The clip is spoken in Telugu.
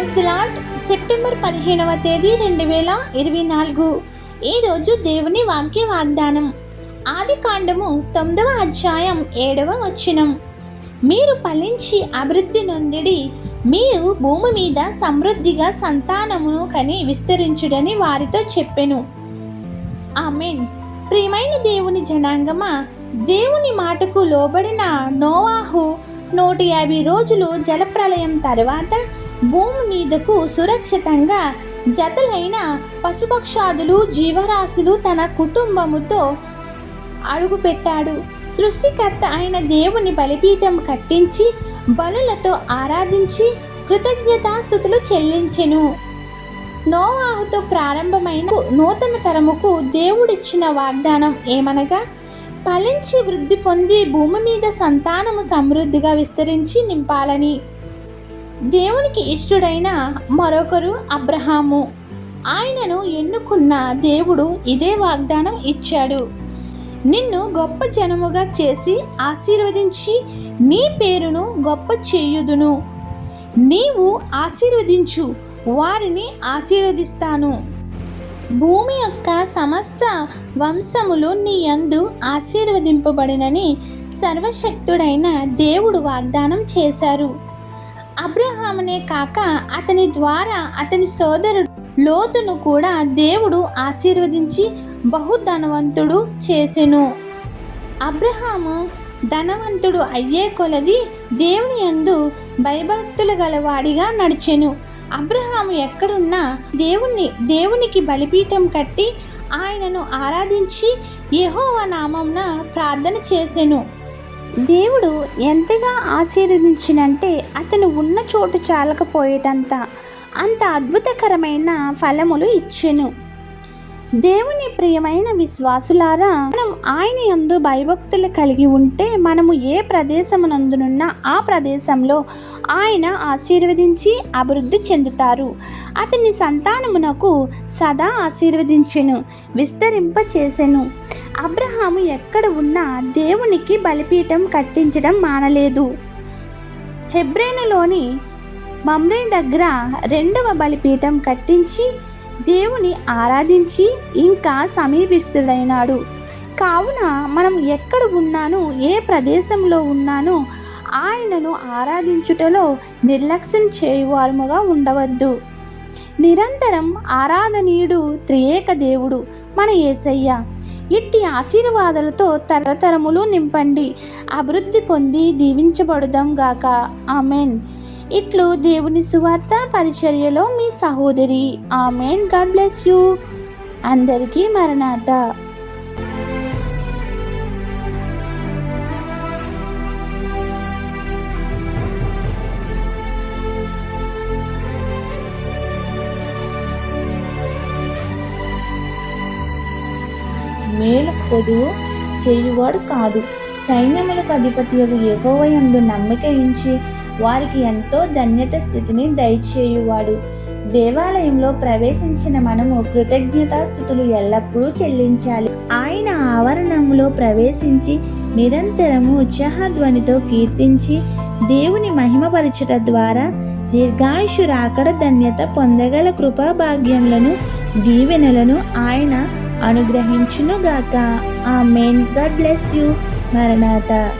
ప్రైజ్ ది లాట్ సెప్టెంబర్ పదిహేనవ తేదీ రెండు వేల ఇరవై నాలుగు. ఈరోజు దేవుని వాక్య వాగ్దానం. ఆది కాండము తొమ్మిదవ అధ్యాయం ఏడవ వచనం. మీరు ఫలించి అభివృద్ధి నొందిడి మీరు భూమి మీద సమృద్ధిగా సంతానమును కని విస్తరించుడని వారితో చెప్పెను. ఆమెన్. ప్రియమైన దేవుని జనాంగమా దేవుని మాటకు లోబడిన నోవాహు నూట యాభై రోజులు జలప్రలయం తర్వాత భూమి మీదకు సురక్షితంగా జతలైన పశుపక్షాదులు జీవరాశులు తన కుటుంబముతో అడుగుపెట్టాడు. సృష్టికర్త అయిన దేవుని బలిపీఠం కట్టించి బలులతో ఆరాధించి కృతజ్ఞతాస్థుతులు చెల్లించెను. నోవాహుతో ప్రారంభమైన నూతన తరముకు దేవుడిచ్చిన వాగ్దానం ఏమనగా ఫలించి వృద్ధి పొంది భూమి మీద సంతానము సమృద్ధిగా విస్తరించి నింపాలని. దేవునికి ఇష్టడైన మరొకరు అబ్రహాము. ఆయనను ఎన్నుకున్న దేవుడు ఇదే వాగ్దానం ఇచ్చాడు. నిన్ను గొప్ప జనముగా చేసి ఆశీర్వదించి నీ పేరును గొప్ప చేయుదును. నీవు ఆశీర్వదించు వారిని ఆశీర్వదిస్తాను. భూమి యొక్క సమస్త వంశములు నీ యందు ఆశీర్వదింపబడినని సర్వశక్తుడైన దేవుడు వాగ్దానం చేశారు. అబ్రహామునే కాక అతని ద్వారా అతని సోదరుడు లోతును కూడా దేవుడు ఆశీర్వదించి బహుధనవంతుడు చేసెను. అబ్రహాము ధనవంతుడు అయ్యే కొలది దేవుని యందు భయభక్తులు గలవాడిగా నడిచెను. అబ్రహాము ఎక్కడున్నా దేవుణ్ణి దేవునికి బలిపీఠం కట్టి ఆయనను ఆరాధించి యహోవ నామంన ప్రార్థన చేసెను. దేవుడు ఎంతగా ఆశీర్వదించినంటే అతను ఉన్న చోటు చాలకపోయేదంత అంత అద్భుతకరమైన ఫలములు ఇచ్చెను. దేవుని ప్రియమైన విశ్వాసులారా మనం ఆయన యందు భయభక్తులు కలిగి ఉంటే మనము ఏ ప్రదేశమునందునున్నా ఆ ప్రదేశంలో ఆయన ఆశీర్వదించి అభివృద్ధి చెందుతారు. అతని సంతానమునకు సదా ఆశీర్వదించెను విస్తరింప చేసెను అబ్రహాము ఎక్కడ ఉన్నా దేవునికి బలిపీఠం కట్టించడం మానలేదు. హెబ్రేనులోని మమ్రే దగ్గర రెండవ బలిపీఠం కట్టించి దేవుని ఆరాధించి ఇంకా సమీపిస్తుడైనాడు. కావున మనం ఎక్కడ ఉన్నానో ఏ ప్రదేశంలో ఉన్నానో ఆయనను ఆరాధించుటలో నిర్లక్ష్యం చేయువారుముగా ఉండవద్దు. నిరంతరం ఆరాధనీయుడు త్రియేక దేవుడు మన యేసయ్య ఇట్టి ఆశీర్వాదాలతో తరతరములు నింపండి. అభివృద్ధి పొంది దీవించబడుదాం గాక. ఆమెన్. ఇట్లు దేవుని సువార్త పరిచర్యలో మీ సహోదరి. ఆమెన్. God bless you. అందరికీ మరణాత. మేలు పొదువు చేయువాడు కాదు. సైన్యములకు అధిపతి యెహోవయందు నమ్మిక ఉంచి వారికి ఎంతో ధన్యత స్థితిని దయచేయువాడు. దేవాలయంలో ప్రవేశించిన మనము కృతజ్ఞతాస్థుతులు ఎల్లప్పుడూ చెల్లించాలి. ఆయన ఆవరణంలో ప్రవేశించి నిరంతరము ఉత్సాహధ్వనితో కీర్తించి దేవుని మహిమపరచుట ద్వారా దీర్ఘాయుషు రాకడ ధన్యత పొందగల కృపా భాగ్యములను దీవెనలను ఆయన అనుగ్రహించునుగాక. ఆ మెయిన్ గాడ్ బ్లెస్ యూ మరణాత.